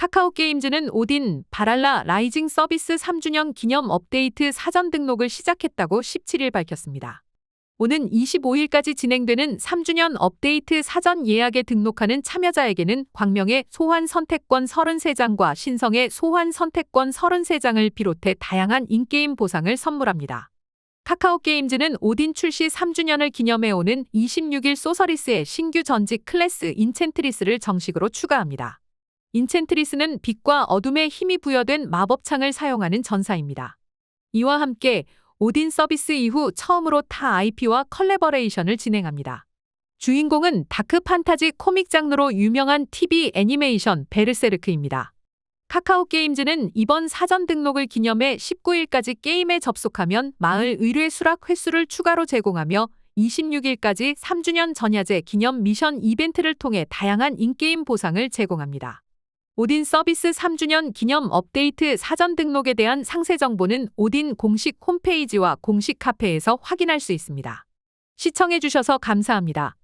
카카오 게임즈는 오딘 바랄라 라이징 서비스 3주년 기념 업데이트 사전 등록을 시작했다고 17일 밝혔습니다. 오는 25일까지 진행되는 3주년 업데이트 사전 예약에 등록하는 참여자에게는 광명의 소환 선택권 33장과 신성의 소환 선택권 33장을 비롯해 다양한 인게임 보상을 선물합니다. 카카오 게임즈는 오딘 출시 3주년을 기념해 오는 26일 소서리스의 신규 전직 클래스 인챈트리스를 정식으로 추가합니다. 인챈트리스는 빛과 어둠에 힘이 부여된 마법창을 사용하는 전사입니다. 이와 함께 오딘 서비스 이후 처음으로 타 IP와 컬래버레이션을 진행합니다. 주인공은 다크 판타지 코믹 장르로 유명한 TV 애니메이션 베르세르크입니다. 카카오 게임즈는 이번 사전 등록을 기념해 19일까지 게임에 접속하면 마을 의뢰 수락 횟수를 추가로 제공하며 26일까지 3주년 전야제 기념 미션 이벤트를 통해 다양한 인게임 보상을 제공합니다. 오딘 서비스 3주년 기념 업데이트 사전 등록에 대한 상세 정보는 오딘 공식 홈페이지와 공식 카페에서 확인할 수 있습니다. 시청해주셔서 감사합니다.